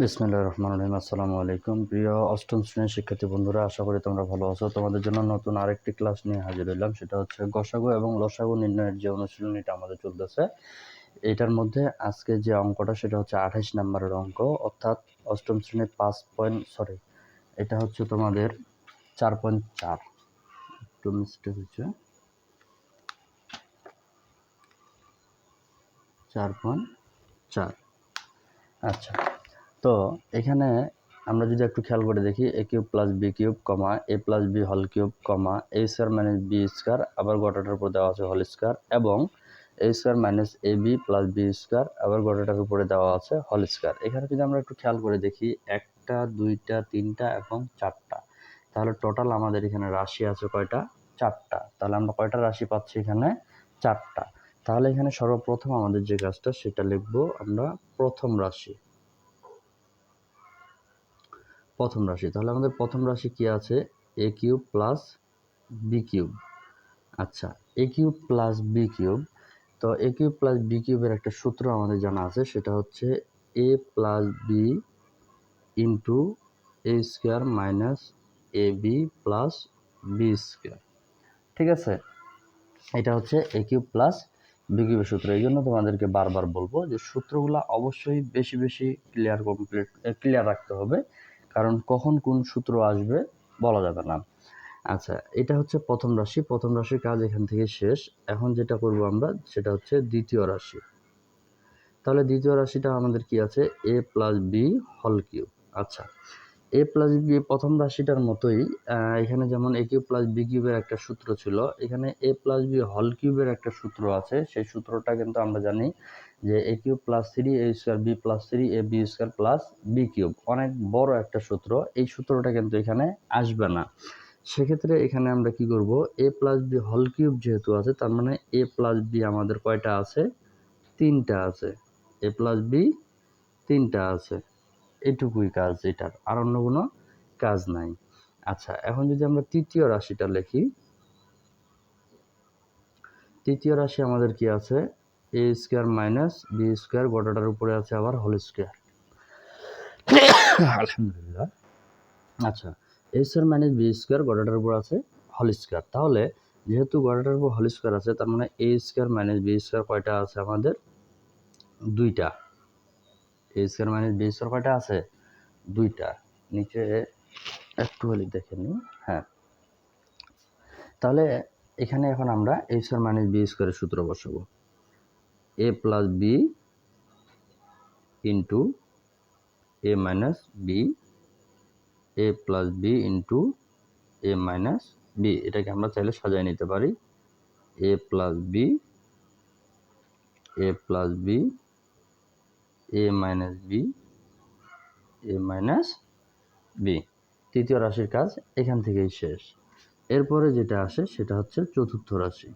বিসমিল্লাহ রহমান রহিম। আসসালামু আলাইকুম। প্রিয় অষ্টম শ্রেণির শিক্ষার্থী বন্ধুরা, আশা করি তোমরা ভালো আছো। তোমাদের জন্য নতুন আরেকটি ক্লাস নিয়ে হাজির হইলাম। সেটা হচ্ছে গসাগু এবং লসাগু নির্ণয়ের যে অনুশীলনীটা আমাদের চলতেছে, এটার মধ্যে আজকে যে অঙ্কটা, সেটা হচ্ছে আঠাইশ নাম্বারের অঙ্ক। অর্থাৎ অষ্টম শ্রেণির পাঁচ পয়েন্ট, সরি, এটা হচ্ছে তোমাদের চার পয়েন্ট চার। একটু মিস্টেক হচ্ছে চার পয়েন্ট চার। আচ্ছা তো এখানে আমরা যদি একটু খেয়াল করে দেখি A cube plus B cube comma A plus B whole cube comma A square minus B square আবার গোটাটার উপর দেওয়া আছে হল স্কোয়ার এবং A square minus A B plus B square আবার গোটাটার উপরে দেওয়া আছে হল স্কোয়ার এখানে যদি আমরা একটু খেয়াল করে দেখি, একটা, দুইটা, তিনটা এবং চারটা। তাহলে টোটাল আমাদের এখানে রাশি আছে কয়টা? চারটা। তাহলে আমরা কয়টা রাশি পাচ্ছি এখানে? চারটা। তাহলে এখানে সর্বপ্রথম আমাদের যে কাজটা, সেটা লিখব আমরা প্রথম রাশি। প্রথম রাশি। তাহলে আমাদের প্রথম রাশি কি আছে? A cube plus B cube. আচ্ছা A cube plus B cube. তো এ কিউব প্লাস বি কিউবের একটা সূত্র আমাদের জানা আছে, সেটা হচ্ছে A plus B into A square minus A B plus B square ঠিক আছে? এটা হচ্ছে এ কিউব প্লাস বি কিউবের সূত্র। এই জন্য তোমাদেরকে বারবার বলব যে সূত্রগুলো অবশ্যই বেশি বেশি ক্লিয়ার কমপ্লিট ক্লিয়ার রাখতে হবে। কারণ কখন কোন সূত্র আসবে বলা যাবে না। আচ্ছা এটা হচ্ছে প্রথম রাশি। প্রথম রাশির কাজ এখান থেকে শেষ। এখন যেটা করব আমরা, সেটা হচ্ছে দ্বিতীয় রাশি। তাহলে দ্বিতীয় রাশিটা আমাদের কি আছে? A plus B whole cube আচ্ছা এ প্লাস বি প্রথম রাশিটার মতোই এখানে যেমন এ কিউব প্লাস বি কিউবের একটা সূত্র ছিল, এখানে এ প্লাস বি হল কিউবের একটা সূত্র আছে। সেই সূত্রটা কিন্তু আমরা জানি যে A cube plus three A square B plus three A B square plus B cube অনেক বড় একটা সূত্র, এই সূত্রটা কিন্তু এখানে আসবে না। সেক্ষেত্রে এখানে আমরা কি করব? A plus B whole cube যেহেতু আছে, তার মানে এ প্লাস বি আমাদের কয়টা আছে? তিনটা আছে। এ প্লাস বি তিনটা আছে। এটুকুই কাজ এটার আর অন্য কোনো কাজ নাই। আচ্ছা এখন যদি আমরা তৃতীয় রাশিটা লিখি তৃতীয় রাশি আমাদের কি আছে? A square minus B square গোটাটার উপরে আছে আবার হোল স্কোয়ার আলহামদুলিল্লাহ। আচ্ছা A square minus B square গোটাটার উপর আছে হোল স্কোয়ার তাহলে যেহেতু গোটাটার উপর হোল স্কোয়ার আছে তার মানে A square minus B square কয়টা আছে আমাদের? দুইটা। A square minus B square কয়টা আছে? দুইটা। নিচে একটু হলে দেখে নিই হ্যাঁ। তাহলে এখানে এখন আমরা এ স্কোয়ার মাইনাস বি স্কোয়ারের সূত্র বসাবো। A plus B into A minus B A plus B into A minus B এটাকে আমরা চাইলে সাজায় নিতে পারি। A plus B A plus B minus B A minus B তৃতীয় রাশির কাজ এখান থেকেই শেষ। এরপরে যেটা আসে সেটা হচ্ছে চতুর্থ রাশি।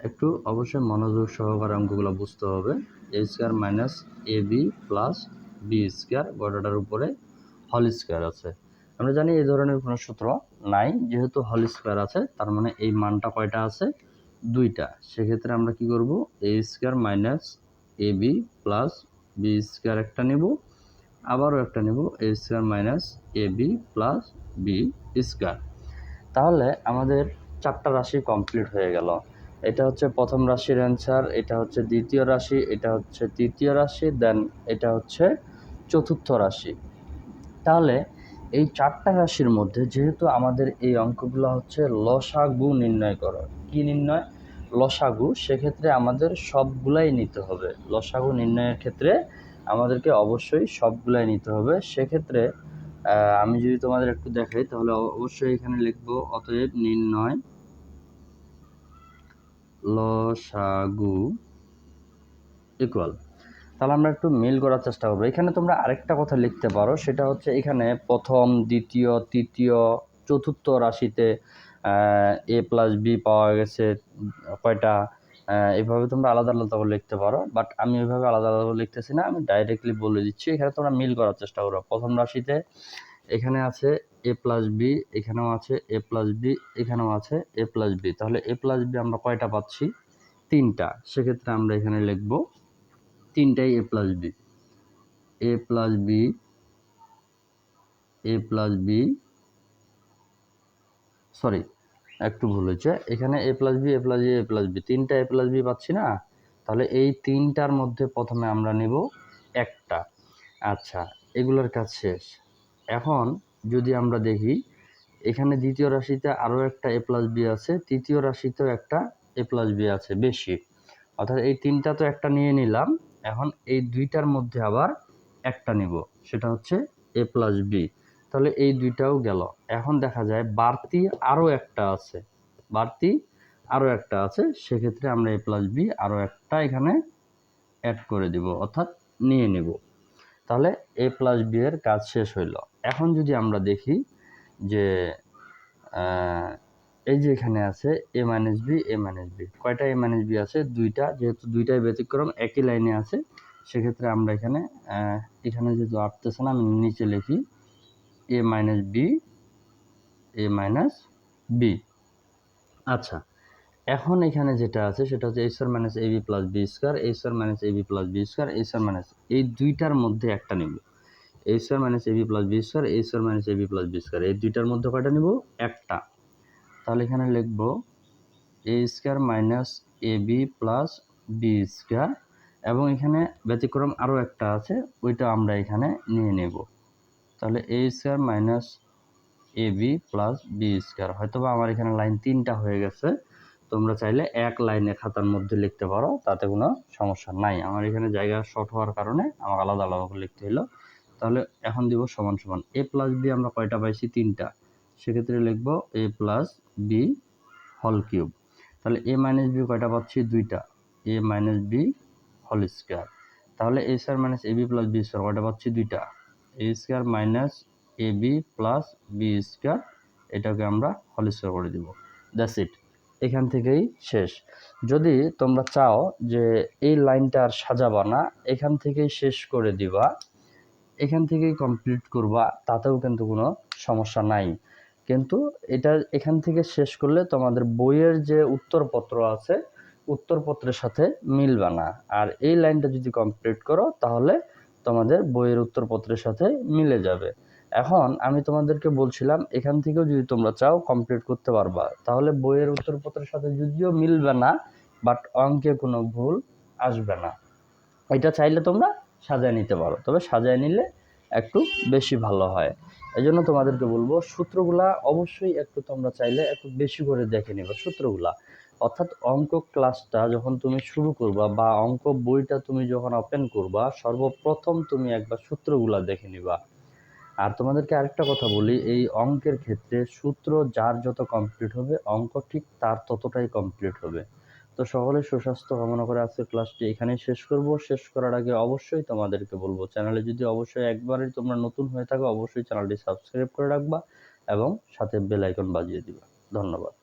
একটু অবশ্যই মনোযোগ সহকারে অঙ্কগুলো বুঝতে হবে। A square minus A B plus B square গোটাটার উপরে হল স্কোয়ার আছে। আমরা জানি এই ধরনের কোনো সূত্র নাই, যেহেতু হল স্কোয়ার আছে, তার মানে এই মানটা কয়টা আছে? দুইটা। সেক্ষেত্রে আমরা কি করব? A square minus A B plus B square একটা নেব, আবারও একটা নেব A square minus A B plus B square তাহলে আমাদের চারটা রাশি কমপ্লিট হয়ে গেল। এটা হচ্ছে প্রথম রাশির অ্যান্সার এটা হচ্ছে দ্বিতীয় রাশি, এটা হচ্ছে তৃতীয় রাশি দেন এটা হচ্ছে চতুর্থ রাশি। তাহলে এই চারটা রাশির মধ্যে যেহেতু আমাদের এই অঙ্কগুলো হচ্ছে লসাগু নির্ণয় করা কি নির্ণয়? লসাগু, সেক্ষেত্রে আমাদের সবগুলাই নিতে হবে। লসাগু নির্ণয়ের ক্ষেত্রে আমাদেরকে অবশ্যই সবগুলাই নিতে হবে। সেক্ষেত্রে আমি যদি তোমাদের একটু দেখাই, তাহলে অবশ্যই এখানে লিখব, অতএব নির্ণয় লসাগু ইকুয়াল তাহলে আমরা একটু মিল করার চেষ্টা করব। এখানে তোমরা আরেকটা কথা লিখতে পারো, সেটা হচ্ছে এখানে প্রথম, দ্বিতীয়, তৃতীয়, চতুর্থ রাশিতে এ প্লাস বি পাওয়া গেছে, কয়টা এভাবে তোমরা আলাদা আলাদা করে লিখতে পারো। বাট আমি ওইভাবে আলাদা আলাদা করে লিখতেছি না, আমি ডাইরেক্টলি বলে দিচ্ছি, এখানে তোমরা মিল করার চেষ্টা করো। প্রথম রাশিতে এখানে আছে এ প্লাস বি এখানেও আছে এ প্লাস বি এখানেও আছে এ প্লাস বি তাহলে এ প্লাস বি আমরা কয়টা পাচ্ছি? তিনটা। সেক্ষেত্রে আমরা এখানে লিখব তিনটাই A plus B A plus B A plus B sorry একটু ভুল হয়েছে। এখানে A plus B A plus B A plus B তিনটা এ প্লাস বি পাচ্ছি না? তাহলে এই তিনটার মধ্যে প্রথমে আমরা নেব একটা। আচ্ছা এগুলোর কাজ শেষ। এখন যদি আমরা দেখি, এখানে দ্বিতীয় রাশিতে আরও একটা এ প্লাস বি আছে, তৃতীয় রাশিতেও একটা এ প্লাস বি আছে, বেশি। অর্থাৎ এই তিনটা তো একটা নিয়ে নিলাম। এখন এই দুইটার মধ্যে আবার একটা নিব, সেটা হচ্ছে এ প্লাস বি তাহলে এই দুইটাও গেল। এখন দেখা যায় বাড়তি আরও একটা আছে, বাড়তি আরও একটা আছে, সেক্ষেত্রে আমরা এ প্লাস বি আরও একটা এখানে অ্যাড করে দিব, অর্থাৎ নিয়ে নেব। তাহলে এ প্লাস বি এর কাজ শেষ হইল। এখন যদি আমরা দেখি যে এই যে এখানে আছে A minus B A minus B কয়টা এ মাইনাস বি আছে? দুইটা, যেহেতু দুইটাই ব্যতিক্রম, একই লাইনে আছে। সেক্ষেত্রে আমরা এখানে এখানে যেহেতু আসতেছে না, আমি নিচে লিখি। A minus B A minus B আচ্ছা এখন এখানে যেটা আছে, সেটা হচ্ছে H R minus A B plus B square H R minus A B plus B square H R minus এই দুইটার মধ্যে একটা নিব। H R minus A B plus B square H R minus A B plus B square এই দুইটার মধ্যে কয়টা নিব? একটা। তাহলে এখানে লিখব A square minus A B plus B square এবং এখানে ব্যতিক্রম আরও একটা আছে, ওইটা আমরা এখানে নিয়ে নেব। তাহলে A square minus A B plus B square হয়তো বা আমার এখানে লাইন তিনটা হয়ে গেছে, তোমরা চাইলে এক লাইনে খাতার মধ্যে লিখতে পারো, তাতে কোনো সমস্যা নাই। আমার এখানে জায়গা শর্ট হওয়ার কারণে আমাকে আলাদা আলাদা করে লিখতে হলো তাহলে এখন দিব সমান সমান এ প্লাস বি আমরা কয়টা পাইছি? তিনটা। সেক্ষেত্রে লিখব A plus B whole cube তাহলে এ মাইনাস বি কয়টা পাচ্ছি? দুইটা। A minus B whole square তাহলে A square minus A B plus B square কয়টা পাচ্ছি? দুইটা। A square minus A B plus B square এটাকে আমরা হল স্কোয়ার করে দিব। দ্যাটস ইট এখান থেকেই শেষ। যদি তোমরা চাও যে এই লাইনটা আর সাজাবা না, এখান থেকেই শেষ করে দিবা। এখান থেকেই কমপ্লিট করবা, তাতেও কিন্তু কোনো সমস্যা নাই। কিন্তু এটা এখান থেকে শেষ করলে তোমাদের বইয়ের যে উত্তরপত্র আছে, উত্তরপত্রের সাথে মিলবে না। আর এই লাইনটা যদি কমপ্লিট করো, তাহলে তোমাদের বইয়ের উত্তরপত্রের সাথে মিলে যাবে। এখন আমি তোমাদেরকে বলছিলাম, এখান থেকেও যদি তোমরা চাও কমপ্লিট করতে পারবা, তাহলে বইয়ের উত্তরপত্রের সাথে যদিও মিলবে না বাট অঙ্কে কোনো ভুল আসবে না। এটা চাইলে তোমরা সাজায় নিতে পারো। তবে সাজায় নিলে একটু বেশি ভালো হয়। এই জন্য তোমাদেরকে বলব, সূত্রগুলা অবশ্যই একটু তোমরা চাইলে একটু বেশি করে দেখে নিবে সূত্রগুলা। অর্থাৎ অঙ্ক ক্লাসটা যখন তুমি শুরু করবা বা অঙ্ক বইটা তুমি যখন ওপেন করবা, সর্বপ্রথম তুমি একবার সূত্রগুলা দেখে নিবা। আর তোমাদেরকে আরেকটা কথা বলি, এই অঙ্কের ক্ষেত্রে সূত্র যার যত কমপ্লিট হবে, অঙ্ক ঠিক তার ততটাই কমপ্লিট হবে। তো সকলের সুস্বাস্থ্য কামনা করে আজকের ক্লাসটি এখানেই শেষ করব। শেষ করার আগে অবশ্যই তোমাদেরকে বলব, চ্যানেলে যদি অবশ্যই একবারই তোমরা নতুন হয়ে থাকো, অবশ্যই চ্যানেলটি সাবস্ক্রাইব করে রাখবা এবং সাথে বেল আইকন বাজিয়ে দিবা। ধন্যবাদ।